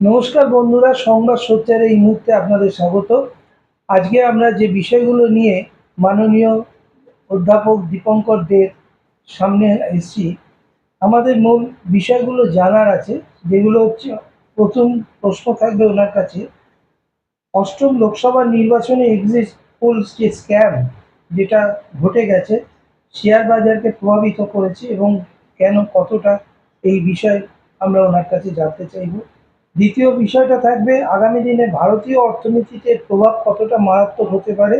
নমস্কার বন্ধুরা, সংবাদ সোচ্চারে এই মুহূর্তে আপনাদের স্বাগত। আজকে আমরা যে বিষয়গুলো নিয়ে মাননীয় অধ্যাপক দীপঙ্কর দের সামনে এসেছি, আমাদের মূল বিষয়গুলো জানার আছে, যেগুলো হচ্ছে প্রথম প্রশ্ন থাকবে ওনার কাছে। অষ্টম লোকসভা নির্বাচনে এক্সিট পোল যে স্ক্যাম যেটা ঘটে গেছে শেয়ার বাজারকে প্রভাবিত করেছে এবং কেন কতটা এই বিষয় আমরা ওনার কাছে জানতে চাইব। দ্বিতীয় বিষয়টা থাকবে, আগামী দিনে ভারতীয় অর্থনীতিতে প্রভাব কতটা মারাত্মক হতে পারে?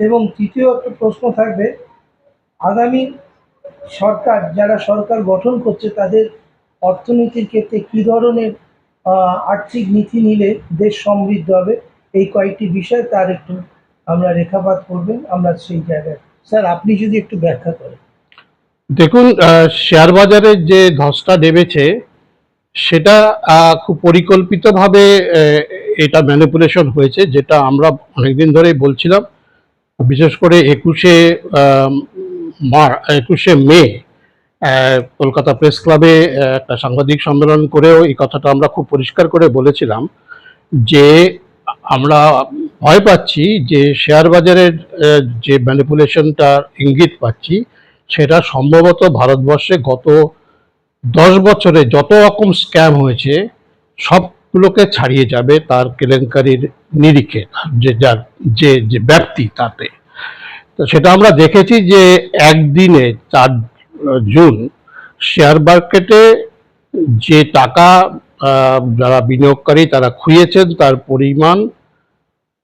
এবং তৃতীয় একটা প্রশ্ন থাকবে, আগামী সরকার, যারা সরকার গঠন করছে, তাদের অর্থনীতির ক্ষেত্রে কী ধরনের আর্থিক নীতি নিলে দেশ সমৃদ্ধ হবে? এই কয়েকটি বিষয় তার একটু আমরা রেখাপাত করবেন, আমরা সেই জায়গায়। স্যার, আপনি যদি একটু ব্যাখ্যা করেন। দেখুন শেয়ার বাজারে যে ধসটা নেমেছে সেটা খুব পরিকল্পিতভাবে এটা ম্যানিপুলেশন হয়েছে, যেটা আমরা অনেকদিন ধরেই বলছিলাম। বিশেষ করে একুশে মার, একুশে মে কলকাতা প্রেস ক্লাবে একটা সাংবাদিক সম্মেলন করেও এই কথাটা আমরা খুব পরিষ্কার করে বলেছিলাম যে, আমরা ভয় পাচ্ছি যে, শেয়ার বাজারের যে ম্যানিপুলেশনটার ইঙ্গিত পাচ্ছি, সেটা সম্ভবত ভারতবর্ষে গত দশ বছরে যত রকম স্ক্যাম হয়েছে, সবগুলোকে ছাড়িয়ে যাবে তার কেলেঙ্কারির নিরিখে যে, যার যে যে ব্যাপ্তি তাতে। তো সেটা আমরা দেখেছি যে একদিনে চার জুন শেয়ার মার্কেটে যে টাকা যারা বিনিয়োগকারী তারা খুইয়েছেন তার পরিমাণ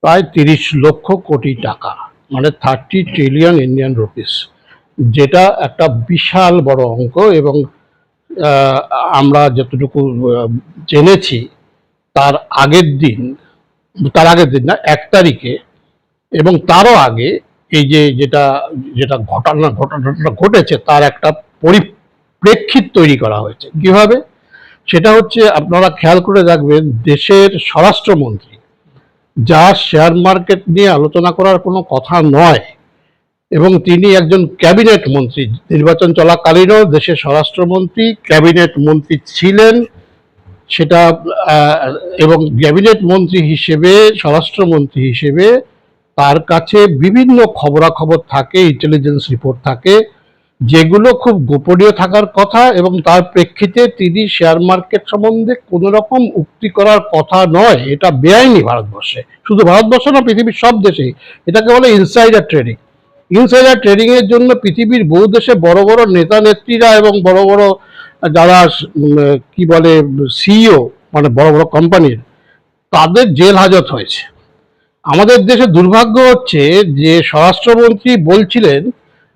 প্রায় তিরিশ লক্ষ কোটি টাকা মানে থার্টি ট্রিলিয়ন ইন্ডিয়ান রুপিস যেটা একটা বিশাল বড় অঙ্ক এবং আমরা যতটুকু জেনেছি, তার আগের দিন, তার আগের দিন না, এক তারিখে এবং তারও আগে এই যে যেটা যেটা ঘটনা, ঘটনাটা ঘটেছে, তার একটা পরিপ্রেক্ষিত তৈরি করা হয়েছে। কীভাবে? সেটা হচ্ছে আপনারা খেয়াল করে রাখবেন দেশের স্বরাষ্ট্রমন্ত্রী যা শেয়ার মার্কেট নিয়ে আলোচনা করার কোনো কথা নয় এবং তিনি একজন ক্যাবিনেট মন্ত্রী। নির্বাচন চলাকালীনও দেশের স্বরাষ্ট্রমন্ত্রী ক্যাবিনেট মন্ত্রী ছিলেন। সেটা এবং ক্যাবিনেট মন্ত্রী হিসেবে, স্বরাষ্ট্রমন্ত্রী হিসেবে তার কাছে বিভিন্ন খবরাখবর থাকে ইন্টেলিজেন্স রিপোর্ট থাকে, যেগুলো খুব গোপনীয় থাকার কথা এবং তার প্রেক্ষিতে তিনি শেয়ার মার্কেট সম্বন্ধে কোনো রকম উক্তি করার কথা নয়। এটা বেআইনি ভারতবর্ষে। শুধু ভারতবর্ষ না, পৃথিবীর সব দেশেই। এটাকে বলে ইনসাইডার ট্রেডিং ইনসাইডার ট্রেডিং এর জন্য পৃথিবীর বহু দেশে বড় বড় নেতা নেত্রীরা এবং বড় বড় যারা কি বলে সিইও মানে বড় বড় কোম্পানির তাদের জেল হাজত হয়েছে। আমাদের দেশে দুর্ভাগ্য হচ্ছে যে স্বরাষ্ট্রমন্ত্রী বলছিলেন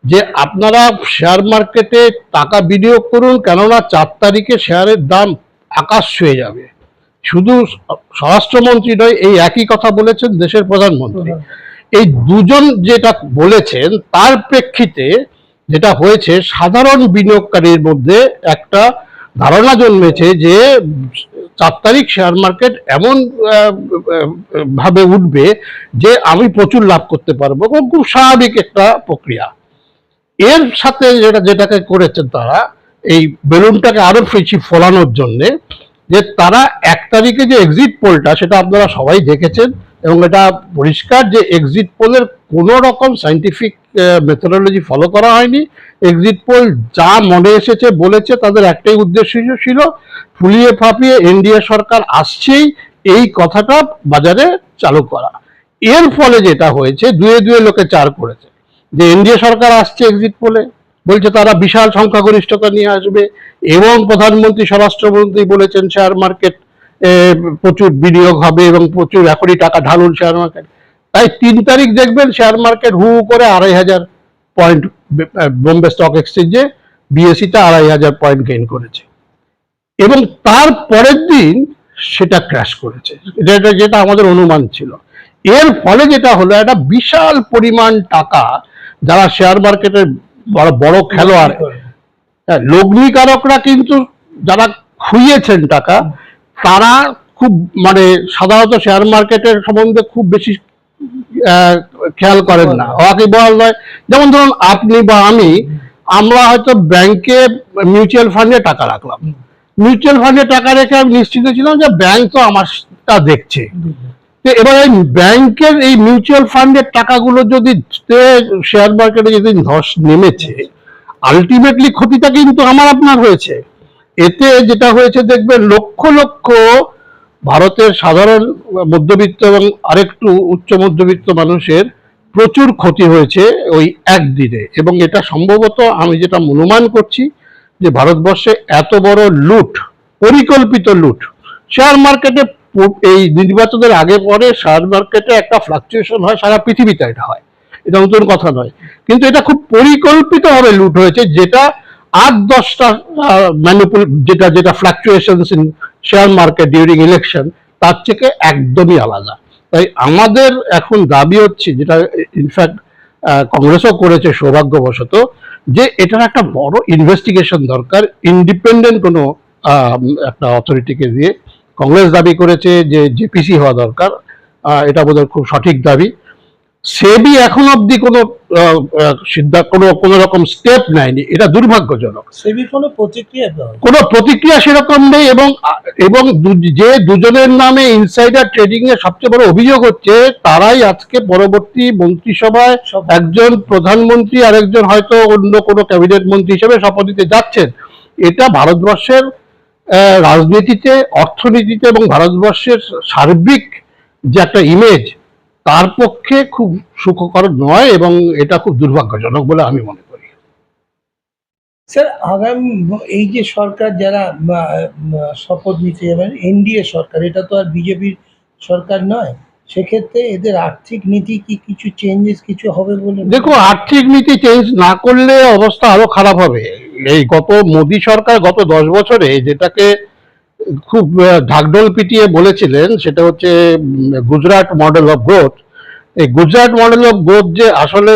যে আপনারা শেয়ার মার্কেটে টাকা বিনিয়োগ করুন কেননা চার তারিখে শেয়ারের দাম আকাশ ছুঁয়ে যাবে। শুধু স্বরাষ্ট্রমন্ত্রী নয়, এই একই কথা বলেছেন দেশের প্রধানমন্ত্রী। এই দুজন যেটা বলেছেন, তার প্রেক্ষিতে যেটা হয়েছে, সাধারণ বিনিয়োগকারীর মধ্যে একটা ধারণা জন্মেছে যে চার তারিখ শেয়ার মার্কেট এমন ভাবে উঠবে যে আমি প্রচুর লাভ করতে পারব খুব স্বাভাবিক একটা প্রক্রিয়া। এর সাথে যেটা, যেটাকে করেছেন তারা, এই বেলুনটাকে আরও বেশি ফলানোর জন্যে, যে তারা এক তারিখে যে এক্সিট পোলটা সেটা আপনারা সবাই দেখেছেন এবং এটা পরিষ্কার যে এক্সিট পোলের কোনো রকম সাইন্টিফিক মেথোডোলজি ফলো করা হয়নি। এক্সিট পোল যা মনে এসেছে, বলেছে, তাদের একটাই উদ্দেশ্য ছিল ফুলিয়ে ফাঁপিয়ে এনডিএ সরকার আসছেই এই কথাটা বাজারে চালু করা। এর ফলে যেটা হয়েছে, দুয়ে দুয়ে লোকে চার করেছে। যে এনডিএ সরকার আসছে এক্সিট পোলে বলছে তারা বিশাল সংখ্যাগরিষ্ঠতা নিয়ে আসবে এবং প্রধানমন্ত্রী, স্বরাষ্ট্রমন্ত্রী বলেছেন শেয়ার মার্কেট প্রচুর বিনিয়োগ হবে এবং প্রচুর এখনই টাকা ঢালুন শেয়ার মার্কেট তাই তিন তারিখ দেখবেন শেয়ার মার্কেট হু করে আড়াই হাজার পয়েন্ট বোম্বে স্টক এক্সচেঞ্জে বিএসিটা আড়াই হাজার পয়েন্ট গেইন করেছে। এবং তার পরের দিন সেটা ক্র্যাশ করেছে। এটা যেটা আমাদের অনুমান ছিল। এর ফলে যেটা হলো একটা বিশাল পরিমাণ টাকা যারা শেয়ার মার্কেটের বড় বড় খেলোয়াড় হ্যাঁ, লগ্নিকারকরা কিন্তু যারা খুইয়েছেন টাকা তারা খুব মানে সাধারণত শেয়ার মার্কেটের সম্বন্ধে খুব বেশি খেয়াল করেন না। ওয়াকিবহাল নয়। যেমন ধরুন আপনি বা আমি, আমরা হয়তো ব্যাংকে মিউচুয়াল ফান্ডে টাকা রাখলাম। মিউচুয়াল ফান্ডে টাকা রেখে আমি নিশ্চিত ছিলাম যে ব্যাংক তো আমারটা দেখছে। তো এবার এই ব্যাংকের এই মিউচুয়াল ফান্ডের টাকাগুলো যদি শেয়ার মার্কেটে যদি ধস নেমেছে আলটিমেটলি ক্ষতিটা কিন্তু আমার, আপনার হয়েছে। এতে যেটা হয়েছে দেখবে লক্ষ লক্ষ ভারতের সাধারণ মধ্যবিত্ত এবং আরেকটু উচ্চ মধ্যবিত্ত মানুষের প্রচুর ক্ষতি হয়েছে ওই একদিনে। এবং এটা সম্ভবত আমি যেটা অনুমান করছি যে ভারতবর্ষে এত বড় লুট, পরিকল্পিত লুট শেয়ার মার্কেটে এই নির্বাচনের আগে পরে শেয়ার মার্কেটে একটা ফ্লাকচুয়েশন হয়, সারা পৃথিবীতে এটা হয়। এটা নতুন কথা নয়। কিন্তু এটা খুব পরিকল্পিতভাবে লুট হয়েছে, যেটা আট, দশটা ম্যানিপুল যেটা যেটা fluctuation in share market during election তার থেকে একদমই আলাদা। তাই আমাদের এখন দাবি হচ্ছে, যেটা ইনফ্যাক্ট কংগ্রেসও করেছে সৌভাগ্যবশত, যে এটার একটা বড় ইনভেস্টিগেশন দরকার ইন্ডিপেন্ডেন্ট কোনো একটা অথরিটিকে দিয়ে। কংগ্রেস দাবি করেছে যে জেপিসি হওয়া দরকার এটা বোধহয় খুব সঠিক দাবি। সেবি এখন অবধি কোনো সিদ্ধান্ত কোনো কোনো রকম স্টেপ নেয়নি। এটা দুর্ভাগ্যজনক। সেবি কোনো প্রতিক্রিয়া কোনো প্রতিক্রিয়া সেরকম নেই এবং এবং যে দুজনের নামে ইনসাইডার ট্রেডিং এর সবচেয়ে বড় অভিযোগ হচ্ছে তারাই আজকে পরবর্তী মন্ত্রিসভায় একজন প্রধানমন্ত্রী আর একজন হয়তো অন্য কোনো ক্যাবিনেট মন্ত্রী হিসেবে শপথ নিতে যাচ্ছেন। এটা ভারতবর্ষের রাজনীতিতে অর্থনীতিতে এবং ভারতবর্ষের সার্বিক যে একটা ইমেজ তার পক্ষে খুব সুখকর নয় এবং এটা খুব দুর্ভাগ্যজনক বলে আমি মনে করি। স্যার আগামী এই যে সরকার যারা শপথ নিতে যাবেন এনডিএ সরকার এটা তো আর বিজেপির সরকার নয়। সেক্ষেত্রে এদের আর্থিক নীতি কি কিছু চেঞ্জেস কিছু হবে বলে দেখো আর্থিক নীতি চেঞ্জ না করলে অবস্থা আরও খারাপ হবে। এই গত মোদী সরকার গত দশ বছরে যেটাকে খুব ঢাকঢোল পিটিয়ে বলেছিলেন, সেটা হচ্ছে গুজরাট মডেল অফ গ্রোথ। এই গুজরাট মডেল অফ গ্রোথ যে আসলে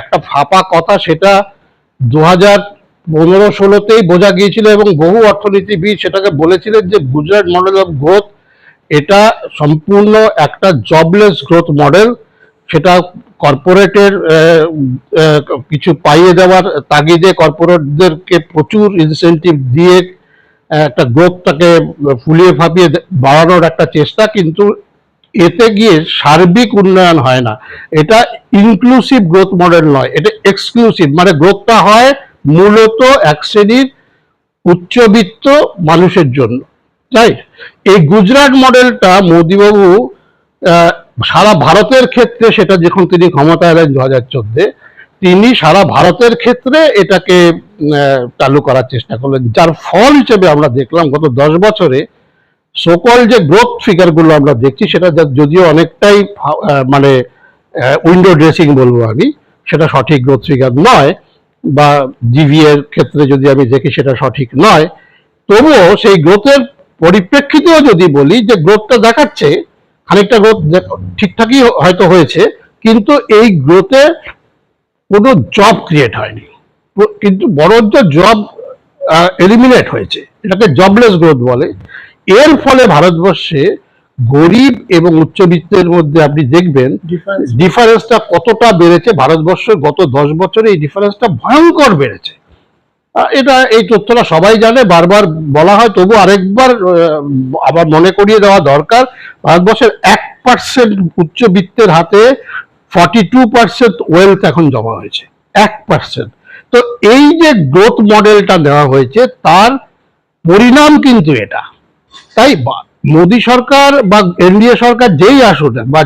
একটা ফাঁপা কথা, সেটা দু হাজার পনেরো ষোলোতেই বোঝা গিয়েছিল এবং বহু অর্থনীতিবিদ সেটাকে বলেছিলেন যে গুজরাট মডেল অফ গ্রোথ, এটা সম্পূর্ণ একটা জবলেস গ্রোথ মডেল। সেটা কর্পোরেটের কিছু পাইয়ে দেওয়ার তাগিদে কর্পোরেটদেরকে প্রচুর ইনসেন্টিভ দিয়ে একটা গ্রোথটাকে ফুলিয়ে ফাঁপিয়ে বাড়ানোর একটা চেষ্টা, কিন্তু এতে গিয়ে সার্বিক উন্নয়ন হয় না। এটা ইনক্লুসিভ গ্রোথ মডেল নয়, এটা এক্সক্লুসিভ মানে গ্রোথটা হয় মূলত এক শ্রেণির উচ্চবিত্ত মানুষের জন্য তাই এই গুজরাট মডেলটা মোদিবাবু সারা ভারতের ক্ষেত্রে সেটা যখন তিনি ক্ষমতায় এলেন দু হাজার চোদ্দে তিনি সারা ভারতের ক্ষেত্রে এটাকে চালু করার চেষ্টা করলেন। যার ফল হিসেবে আমরা দেখলাম গত দশ বছরে সকল যে গ্রোথ ফিগারগুলো আমরা দেখছি, সেটা যদিও অনেকটাই মানে উইন্ডো ড্রেসিং বলব আমি, সেটা সঠিক গ্রোথ ফিগার নয়, বা জিভি এর ক্ষেত্রে যদি আমি দেখি সেটা সঠিক নয়, তবুও সেই গ্রোথের পরিপ্রেক্ষিতেও যদি বলি যে গ্রোথটা দেখাচ্ছে, খানিকটা গ্রোথ ঠিকঠাকই হয়তো হয়েছে, কিন্তু এই গ্রোথে কোনো জব ক্রিয়েট হয়নি। কিন্তু বরঞ্চ জব এলিমিনেট হয়েছে। এটাকে জবলেস গ্রোথ বলে। এর ফলে ভারতবর্ষে গরিব এবং উচ্চবিত্তের মধ্যে আপনি দেখবেন ডিফারেন্সটা কতটা বেড়েছে। ভারতবর্ষ গত দশ বছরে এই ডিফারেন্সটা ভয়ঙ্কর বেড়েছে। এটা এই তথ্যটা সবাই জানে। বারবার বলা হয় তবু আরেকবার আবার মনে করিয়ে দেওয়া দরকার। ভারতবর্ষের এক পার্সেন্ট উচ্চবিত্তের হাতে ফর্টি টু পার্সেন্ট ওয়েলথ এখন জমা হয়েছে এক পার্সেন্ট তো এই যে গ্রোথ মডেলটা দেওয়া হয়েছে তার পরিণাম কিন্তু এটা। তাই মোদী সরকার বা এনডিএ সরকার যেই আসুক না, বা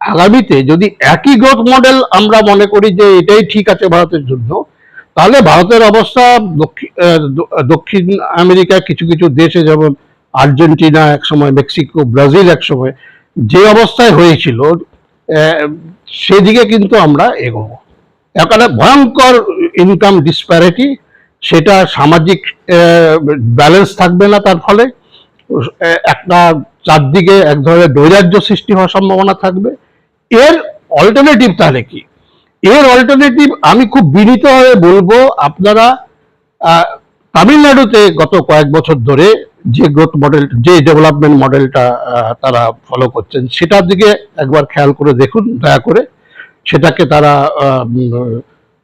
আগামীতে যদি একই গ্রোথ মডেল আমরা মনে করি যে এটাই ঠিক আছে ভারতের জন্য তাহলে ভারতের অবস্থা দক্ষিণ আমেরিকার কিছু কিছু দেশে যেমন আর্জেন্টিনা একসময় মেক্সিকো ব্রাজিল একসময় যে অবস্থায় হয়েছিল সেদিকে কিন্তু আমরা এগোবো। এখানে ভয়ঙ্কর ইনকাম ডিসপ্যারিটি সেটা সামাজিক ব্যালেন্স থাকবে না তার ফলে। একটা চারদিকে এক ধরনের নৈরাজ্য সৃষ্টি হওয়ার সম্ভাবনা থাকবে। এর অল্টারনেটিভ তাহলে কি? এর অল্টারনেটিভ আমি খুব বিনীতভাবে বলব, আপনারা তামিলনাড়ুতে গত কয়েক বছর ধরে যে গ্রোথ মডেল যে ডেভেলপমেন্ট মডেলটা তারা ফলো করছেন, সেটার দিকে একবার খেয়াল করে দেখুন, দয়া করে। সেটাকে তারা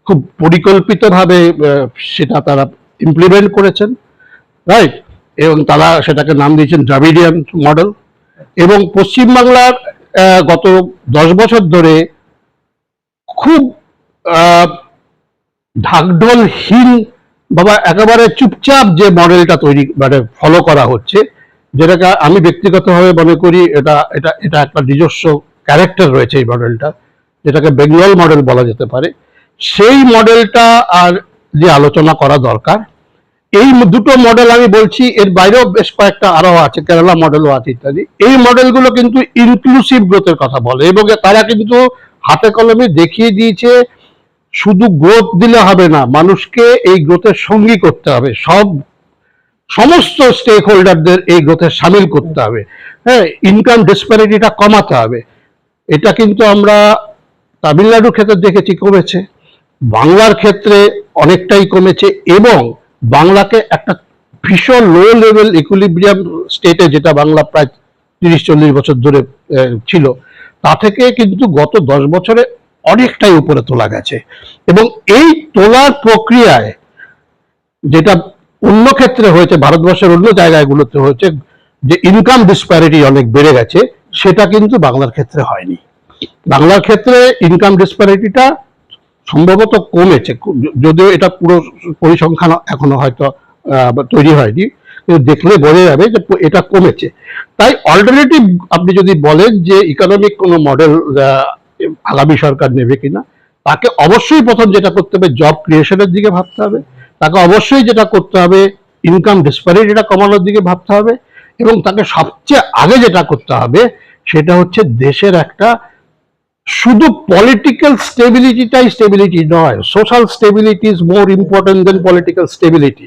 খুব পরিকল্পিতভাবে সেটা তারা ইমপ্লিমেন্ট করেছেন রাইট এবং তারা সেটাকে নাম দিয়েছেন দ্রাবিডিয়ান মডেল এবং পশ্চিমবাংলার গত দশ বছর ধরে খুব ঢাকঢোলহীন বাবা, একেবারে চুপচাপ যে মডেলটা তৈরি মানে ফলো করা হচ্ছে, যেটাকে আমি ব্যক্তিগতভাবে মনে করি এটা এটা এটা একটা নিজস্ব ক্যারেক্টার রয়েছে এই মডেলটা, যেটাকে বেঙ্গল মডেল বলা যেতে পারে। সেই মডেলটা আর যে আলোচনা করা দরকার, এই দুটো মডেল আমি বলছি, এর বাইরেও বেশ কয়েকটা আরও আছে কেরালা মডেলও আছে ইত্যাদি। এই মডেলগুলো কিন্তু ইনক্লুসিভ গ্রোথের কথা বলে, এবং তারা কিন্তু হাতে কলমে দেখিয়ে দিয়েছে শুধু গ্রোথ দিলে হবে না, মানুষকে এই গ্রোথের সঙ্গী করতে হবে। সব, সমস্ত স্টেক হোল্ডারদের এই গ্রোথে সামিল করতে হবে। হ্যাঁ ইনকাম ডিসপ্যারিটিটা কমাতে হবে। এটা কিন্তু আমরা তামিলনাড়ুর ক্ষেত্রে দেখেছি কমেছে। বাংলার ক্ষেত্রে অনেকটাই কমেছে এবং বাংলাকে একটা ভীষণ লো লেভেল ইকুইলিব্রিয়াম স্টেটে যেটা বাংলা প্রায় তিরিশ, চল্লিশ বছর ধরে ছিল, তা থেকে কিন্তু গত দশ বছরে অনেকটাই উপরে তোলা গেছে। এবং এই তোলার প্রক্রিয়ায় যেটা অন্য ক্ষেত্রে হয়েছে, ভারতবর্ষের অন্য জায়গাগুলোতে হয়েছে, যে ইনকাম ডিসপ্যারিটি অনেক বেড়ে গেছে, সেটা কিন্তু বাংলার ক্ষেত্রে হয়নি। বাংলার ক্ষেত্রে ইনকাম ডিসপ্যারিটিটা সম্ভবত কমেছে, যদিও এটা পুরো পরিসংখ্যান এখনও হয়তো তৈরি হয়নি, কিন্তু দেখলে বোঝা যাবে যে এটা কমেছে। তাই অল্টারনেটিভ আপনি যদি বলেন যে ইকোনমিক কোনো মডেল আগামী সরকার নেবে কিনা, তাকে অবশ্যই প্রথম যেটা করতে হবে জব ক্রিয়েশনের দিকে ভাবতে হবে, তাকে অবশ্যই যেটা করতে হবে ইনকাম ডিসপ্যারিটিটা কমানোর দিকে ভাবতে হবে, এবং তাকে সবচেয়ে আগে যেটা করতে হবে, সেটা হচ্ছে দেশের একটা শুধু পলিটিক্যাল স্টেবিলিটিটাই স্টেবিলিটি নয় social stability is more important than political stability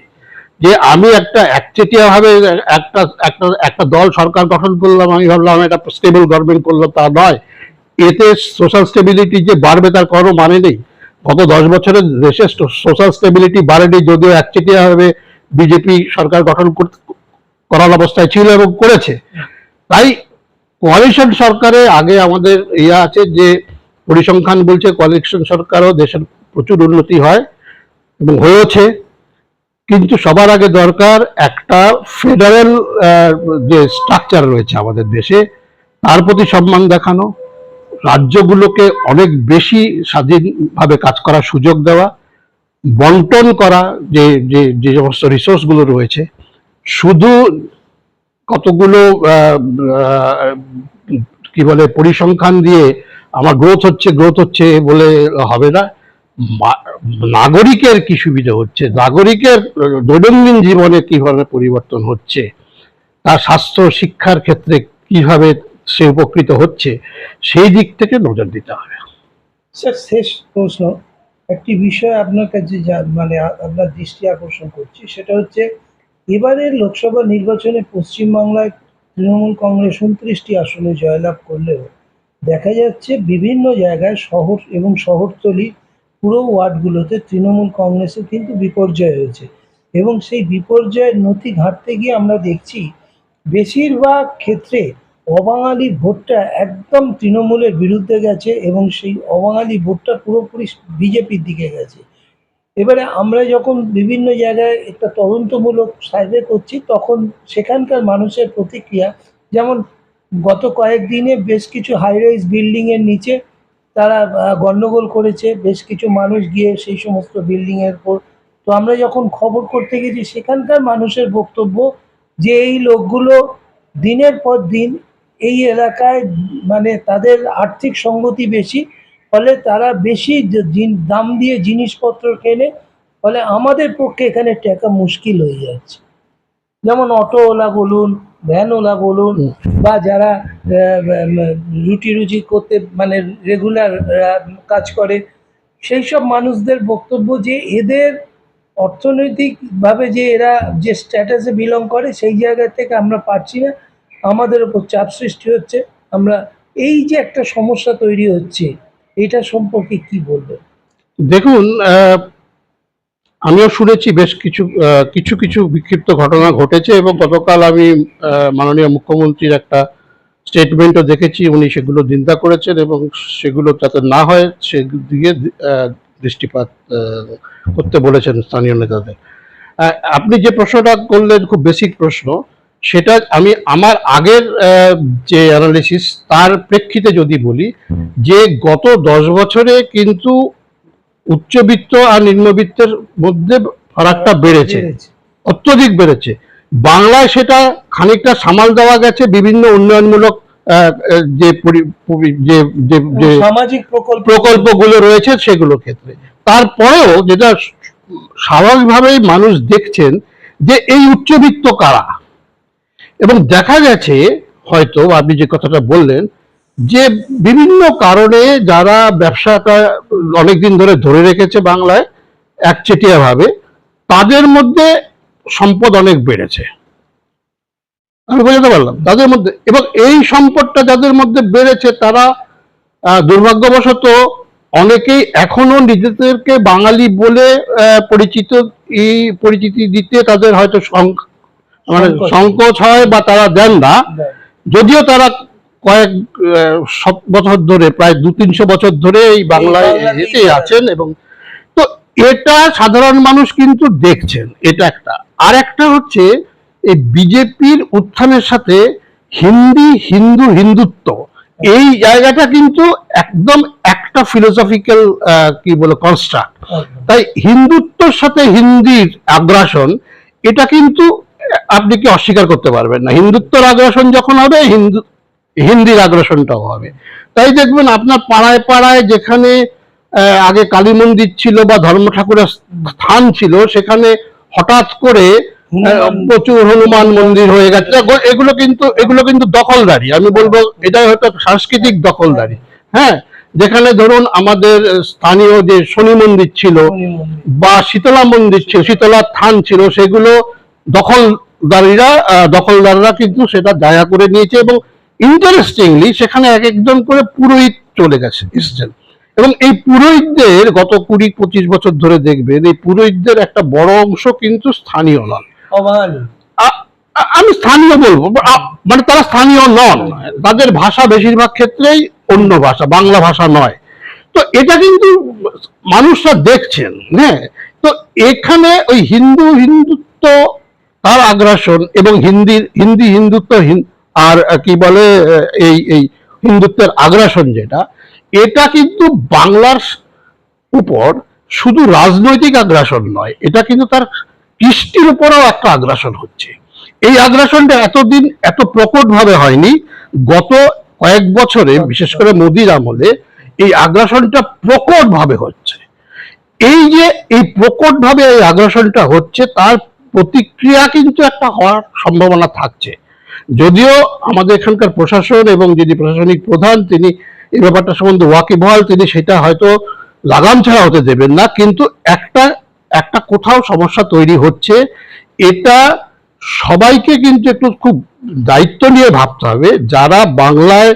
যে আমি একটা একচেটিয়া ভাবে একটা একটা একটা দল সরকার গঠন করলাম, আমি ভাবলাম একটা স্টেবল গভর্নমেন্ট করলাম, তা নয়। এতে সোশ্যাল স্টেবিলিটি যে বাড়বে তার কোনো মানে নেই। গত দশ বছরে দেশে সোশ্যাল স্টেবিলিটি বাড়েনি, যদিও একচেটিয়াভাবে বিজেপি সরকার গঠন করার অবস্থায় ছিল এবং করেছে। তাই কোয়ালিশন সরকারে আগে আমাদের ইয়ে আছে যে পরিসংখ্যান বলছে কোয়ালিশন সরকারও দেশের প্রচুর উন্নতি হয় এবং হয়েছে কিন্তু সবার আগে দরকার একটা ফেডারেল যে স্ট্রাকচার রয়েছে আমাদের দেশে, তার প্রতি সম্মান দেখানো। রাজ্যগুলোকে অনেক বেশি স্বাধীনভাবে কাজ করার সুযোগ দেওয়া, বন্টন করা যে যে যে সমস্ত রিসোর্সগুলো রয়েছে, শুধু কতগুলো কি বলে, পরিসংখ্যান দিয়ে আমার গ্রোথ হচ্ছে গ্রোথ হচ্ছে বলে হবে না। নাগরিকের কি সুবিধা হচ্ছে? নাগরিকের দৈনন্দিন জীবনে কীভাবে পরিবর্তন হচ্ছে? তার স্বাস্থ্য, শিক্ষার ক্ষেত্রে কীভাবে সে উপকৃত হচ্ছে, সেই দিক থেকে নজর দিতে হবে। স্যার, শেষ প্রশ্ন, একটি বিষয় আপনার কাছে যা মানে আপনার দৃষ্টি আকর্ষণ করছি, সেটা হচ্ছে এবারের লোকসভা নির্বাচনে পশ্চিমবাংলায় তৃণমূল কংগ্রেস উনত্রিশটি আসনে জয়লাভ করলেও দেখা যাচ্ছে বিভিন্ন জায়গায় শহর এবং শহরতলি পুরো ওয়ার্ডগুলোতে তৃণমূল কংগ্রেসের কিন্তু বিপর্যয় হয়েছে এবং সেই বিপর্যয়ের নথি ঘাঁটতে গিয়ে আমরা দেখছি, বেশিরভাগ ক্ষেত্রে অবাঙালি ভোটটা একদম তৃণমূলের বিরুদ্ধে গেছে এবং সেই অবাঙালি ভোটটা পুরোপুরি বিজেপির দিকে গেছে। এবারে আমরা যখন বিভিন্ন জায়গায় একটা তদন্তমূলক সার্ভে করছি তখন সেখানকার মানুষের প্রতিক্রিয়া যেমন গত কয়েকদিনে বেশ কিছু হাইরাইজ বিল্ডিংয়ের নিচে তারা আহ, গন্ডগোল করেছে বেশ কিছু মানুষ গিয়ে সেই সমস্ত বিল্ডিংয়ের উপর। তো আমরা যখন খবর করতে গেছি সেখানকার মানুষের বক্তব্য যে এই লোকগুলো দিনের পর দিন এই এলাকায় মানে তাদের আর্থিক সঙ্গতি বেশি ফলে তারা বেশি দাম দিয়ে জিনিসপত্র কেনে ফলে আমাদের পক্ষে এখানে টাকা মুশকিল হয়ে যাচ্ছে। যেমন অটোওয়ালা বলুন ভ্যানওয়ালা বলুন বা যারা রুটি রুজি করতে মানে রেগুলার কাজ করে সেই সব মানুষদের বক্তব্য যে এদের অর্থনৈতিকভাবে যে এরা যে স্ট্যাটাসে বিলং করে সেই জায়গা থেকে আমরা পারছি না। আমাদের ওপর চাপ সৃষ্টি হচ্ছে। আমরা এই যে একটা সমস্যা তৈরি হচ্ছে এটা সম্পর্কে কি বলবেন দেখুন আমিও শুনেছি বেশ কিছু কিছু কিছু বিক্ষিপ্ত ঘটনা ঘটেছে এবং গতকাল আমি মাননীয় মুখ্যমন্ত্রীর একটা স্টেটমেন্টও দেখেছি উনি সেগুলো নিন্দা করেছেন এবং সেগুলো যাতে না হয় সেদিকে আহ, দৃষ্টিপাত করতে বলেছেন স্থানীয় নেতাদের। আপনি যে প্রশ্নটা করলেন খুব বেসিক প্রশ্ন। সেটা আমি আমার আগের যে অ্যানালিসিস তার প্রেক্ষিতে যদি বলি যে গত দশ বছরে কিন্তু উচ্চবিত্ত আর নিম্নবিত্তের মধ্যে ফারাকটা বেড়েছে অত্যধিক বেড়েছে। বাংলায় সেটা খানিকটা সামাল দেওয়া গেছে বিভিন্ন উন্নয়নমূলক যে সামাজিক প্রকল্পগুলো রয়েছে সেগুলোর ক্ষেত্রে। তারপরেও যেটা স্বাভাবিকভাবেই মানুষ দেখছেন যে এই উচ্চবিত্ত কারা? এবং দেখা গেছে, হয়তো আপনি যে কথাটা বললেন, যে বিভিন্ন কারণে যারা ব্যবসাটা অনেকদিন ধরে ধরে রেখেছে বাংলায় একচেটিয়া ভাবে তাদের মধ্যে সম্পদ অনেক বেড়েছে। আমি বোঝাতে পারলাম, তাদের মধ্যে, এবং এই সম্পদটা যাদের মধ্যে বেড়েছে, তারা দুর্ভাগ্যবশত অনেকেই এখনও নিজেদেরকে বাঙালি বলে পরিচিত এই পরিচিতি দিতে তাদের হয়তো মানে সংকোচ। হয় বা তারা দেন না যদিও তারা কয়েক বছর ধরে প্রায় দু তিনশো বছর ধরে এই বাংলায় তারা- আছেন এবং তো এটা সাধারণ মানুষ কিন্তু দেখছেন এটা একটা। আর একটা হচ্ছে এই বিজেপির উত্থানের সাথে হিন্দি হিন্দু হিন্দুত্ব এই জায়গাটা কিন্তু একদম একটা ফিলোসফিক্যাল কি বলে কনস্ট্রাক্ট তাই হিন্দুত্বর সাথে হিন্দির আগ্রাসন এটা কিন্তু আপনি কি অস্বীকার করতে পারবেন না? হিন্দুত্বর আগ্রাসন যখন হবে হিন্দু হিন্দির আগ্রাসনটাও হবে। তাই দেখবেন আপনার পাড়ায় পাড়ায় যেখানে আগে কালী মন্দির ছিল বা ধর্ম ঠাকুরের স্থান ছিল সেখানে হঠাৎ করে প্রচুর হনুমান মন্দির হয়ে গেছে। এগু- এগুলো কিন্তু এগুলো কিন্তু দখলদারি। আমি বলব এটাই হয়তো সাংস্কৃতিক দখলদারি। হ্যাঁ? যেখানে ধরুন আমাদের স্থানীয় যে শনি মন্দির ছিল বা শীতলা মন্দির ছিল শীতলা থান ছিল সেগুলো দখলদারিরা আহ, দখলদাররা কিন্তু সেটা জায়গা করে নিয়েছে এবং ইন্টারেস্টিংলি সেখানে এক একজন করে পুরোহিত চলে গেছে এসছেন। এবং এই পুরোহিতদের গত কুড়ি পঁচিশ বছর ধরে দেখবেন এই পুরোহিতদের একটা বড় অংশ কিন্তু স্থানীয় নন। আমি স্থানীয় বলব মানে তারা স্থানীয় নন। তাদের ভাষা বেশিরভাগ ক্ষেত্রেই অন্য ভাষা বাংলা ভাষা নয়। তো এটা কিন্তু মানুষরা দেখছেন হ্যাঁ? তো এখানে ওই হিন্দু হিন্দুত্ব তার আগ্রাসন এবং হিন্দির হিন্দি হিন্দুত্ব আর কি বলে এই এই হিন্দুত্বের আগ্রাসন যেটা, এটা কিন্তু বাংলার উপর শুধু রাজনৈতিক আগ্রাসন নয়, এটা কিন্তু তার কৃষ্টির উপরেও একটা আগ্রাসন হচ্ছে। এই আগ্রাসনটা এতদিন এত প্রকট ভাবে হয়নি, গত কয়েক বছরে, বিশেষ করে মোদির আমলে, এই আগ্রাসনটা প্রকট ভাবে হচ্ছে। এই যে, এই প্রকট ভাবে এই আগ্রাসনটা হচ্ছে, তার প্রতিক্রিয়া কিন্তু একটা হওয়ার সম্ভাবনা থাকছে। যদিও আমাদের এখানকার প্রশাসন এবং যিনি প্রশাসনিক প্রধান তিনি এই ব্যাপারটা সম্বন্ধে ওয়াকিবহাল তিনি সেটা হয়তো লাগাম ছাড়া হতে দেবেন না কিন্তু একটা একটা কোথাও সমস্যা তৈরি হচ্ছে এটা সবাইকে কিন্তু একটু খুব দায়িত্ব নিয়ে ভাবতে হবে। যারা বাংলায়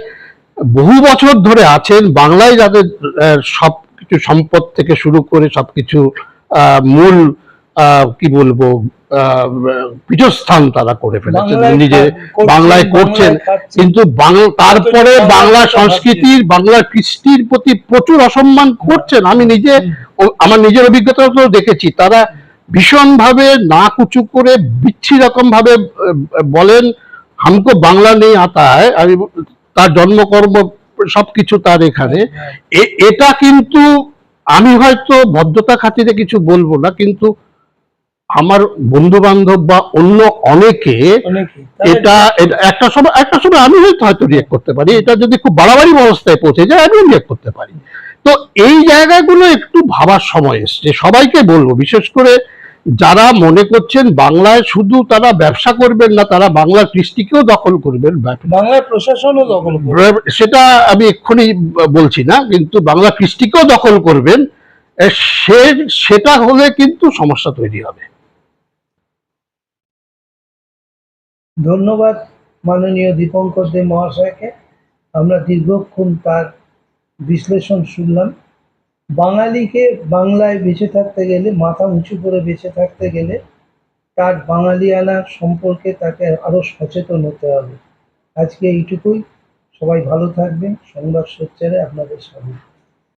বহু বছর ধরে আছেন বাংলায় যাদের সব কিছু সম্পদ থেকে শুরু করে সবকিছু আহ, মূল কি বলব আহ, পীঠস্থান তারা করে ফেলেছেন নিজে বাংলায় করছেন। কিন্তু তারপরে বাংলা সংস্কৃতির বাংলা কৃষ্টির প্রতি প্রচুর অসম্মান করছেন। আমি নিজে আমার নিজের অভিজ্ঞতা তো দেখেছি তারা ভীষণভাবে নাক উঁচু করে বিচ্ছি রকম ভাবে বলেন হামকো বাংলা নেই আতা হয় আমি তার জন্মকর্ম সবকিছু তার এখানে। এ- এটা কিন্তু আমি হয়তো ভদ্রতা খাতিরে কিছু বলব না কিন্তু আমার বন্ধু বান্ধব বা অন্য অনেকে এটা একটা সময় একটা সময় আমি হয়তো হয়তো রিয়েক্ট করতে পারি। এটা যদি খুব বাড়াবাড়ি অবস্থায় পৌঁছে যায় আমিও রিয়েক্ট করতে পারি। তো এই জায়গাগুলো একটু ভাবার সময় এসছে। সবাইকে বলব বিশেষ করে যারা মনে করছেন বাংলায় শুধু তারা ব্যবসা করবেন না তারা বাংলার কৃষ্টিকেও দখল করবেন। বাংলার প্রশাসনও দখল সেটা আমি এক্ষুনি বলছি না কিন্তু বাংলা কৃষ্টিকেও দখল করবেন। সে সেটা হলে কিন্তু সমস্যা তৈরি হবে। ধন্যবাদ মাননীয় দীপঙ্কর দে মহাশয়কে। আমরা দীর্ঘক্ষণ তার বিশ্লেষণ শুনলাম। বাঙালিকে বাংলায় বেঁচে থাকতে গেলে, মাথা উঁচু করে বেঁচে থাকতে গেলে তার বাঙালিয়ানা সম্পর্কে তাকে আরও সচেতন হতে হবে। আজকে এইটুকুই। সবাই ভালো থাকবেন। সংবাদ সোচ্চারে আপনাদের স্বাগত।